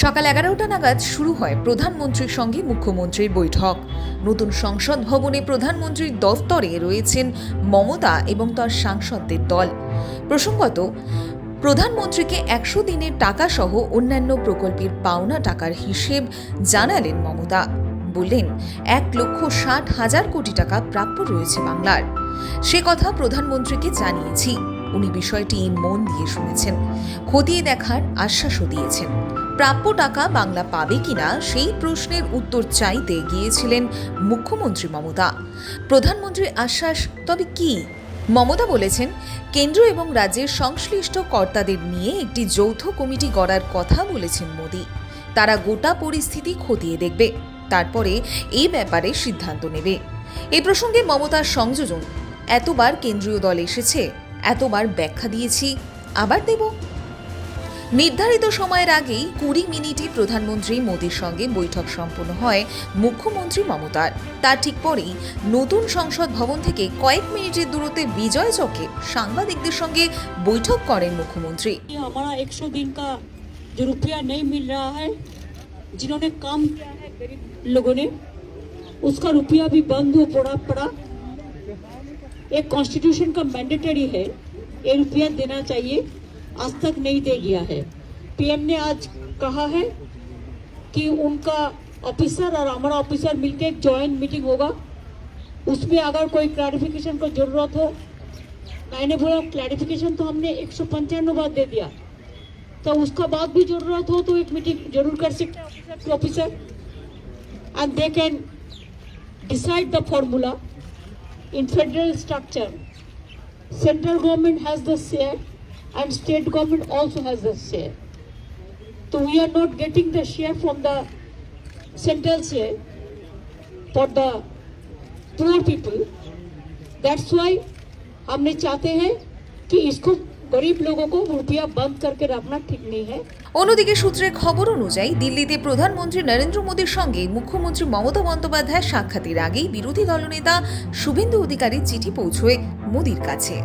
সকাল এগারোটা নাগাদ শুরু হয় প্রধানমন্ত্রীর সঙ্গে মুখ্যমন্ত্রীর বৈঠক। নতুন সংসদ ভবনে প্রধানমন্ত্রীর দফতরে রয়েছেন মমতা এবং তার সাংসদদের দল। প্রসঙ্গত, প্রধানমন্ত্রীকে একশো দিনের টাকা সহ অন্যান্য প্রকল্পের পাওনা টাকার হিসেব জানালেন মমতা। বললেন, এক লক্ষ ষাট হাজার কোটি টাকা প্রাপ্য রয়েছে বাংলার। সে কথা প্রধানমন্ত্রীকে জানিয়েছি। উনি বিষয়টি মন দিয়ে শুনেছেন। খতিয়ে দেখার আশ্বাসও দিয়েছেন। প্রাপ্য টাকা বাংলা পাবে কিনা সেই প্রশ্নের উত্তর চাইতে গিয়েছিলেন মুখ্যমন্ত্রী মমতা। প্রধানমন্ত্রী আশ্বাস, তবে কি? মমতা বলেছেন, কেন্দ্র এবং রাজ্যের সংশ্লিষ্ট কর্তাদের নিয়ে একটি যৌথ কমিটি গড়ার কথা বলেছেন মোদী। তারা গোটা পরিস্থিতি খতিয়ে দেখবে। তারপরে এই ব্যাপারে সিদ্ধান্ত নেবে। এ প্রসঙ্গে মমতার সংযোজন, এতবার কেন্দ্রীয় দল এসেছে, এতবার ব্যাখ্যা দিয়েছি, আবার দেব। নির্ধারিত সময়ের আগেই কুড়ি মিনিটে প্রধানমন্ত্রী মোদীর সঙ্গে বৈঠক সম্পন্ন হয় মুখ্যমন্ত্রী মমতার তার ঠিক পরেই নতুন সংসদ ভবন থেকে কয়েক মিনিটের দূরত্বে বিজয় চকে সাংবাদিকদের সঙ্গে বৈঠক করেন মুখ্যমন্ত্রী ये हमारा 100 दिन का जो रुपया नहीं मिल रहा है जिन्होंने काम किया है गरीब लोगों ने उसका रुपया भी बंद हो पड़ा पड़ा एक कॉन्स्टिट्यूशन का मैंडेटरी है ये रुपया देना चाहिए आज तक नहीं दे गया है। पीएम ने आज कहा है कि उनका ऑफिसर और हमारा ऑफिसर मिलकर एक ज्वाइंट मीटिंग होगा। उसमें अगर कोई क्लैरिफिकेशन को ज़रूरत हो, मैंने बोला क्लैरिफिकेशन तो हमने एक सौ पंचानवे बार दे दिया। तो उसका बाद भी ज़रूरत हो तो एक मीटिंग ज़रूर कर सकते हैं officer to officer and they can decide the formula in federal structure. Central government has the share. and state government also has the share so we are not getting the share from the central share for the poor people that's why हमने चाहते हैं कि इसको गरीब लोगों को रुपया बंद करके रखना ठीक नहीं है অন্যদিকে সূত্রের খবর অনুযায়ী দিল্লিতে প্রধানমন্ত্রী নরেন্দ্র মোদীর সঙ্গে মুখ্যমন্ত্রী মমতা বন্দ্যোপাধ্যায় সাক্ষাতের আগেই বিরোধী দলনেতা শুভেন্দু অধিকারীর চিঠি পৌঁছয় মোদীর কাছে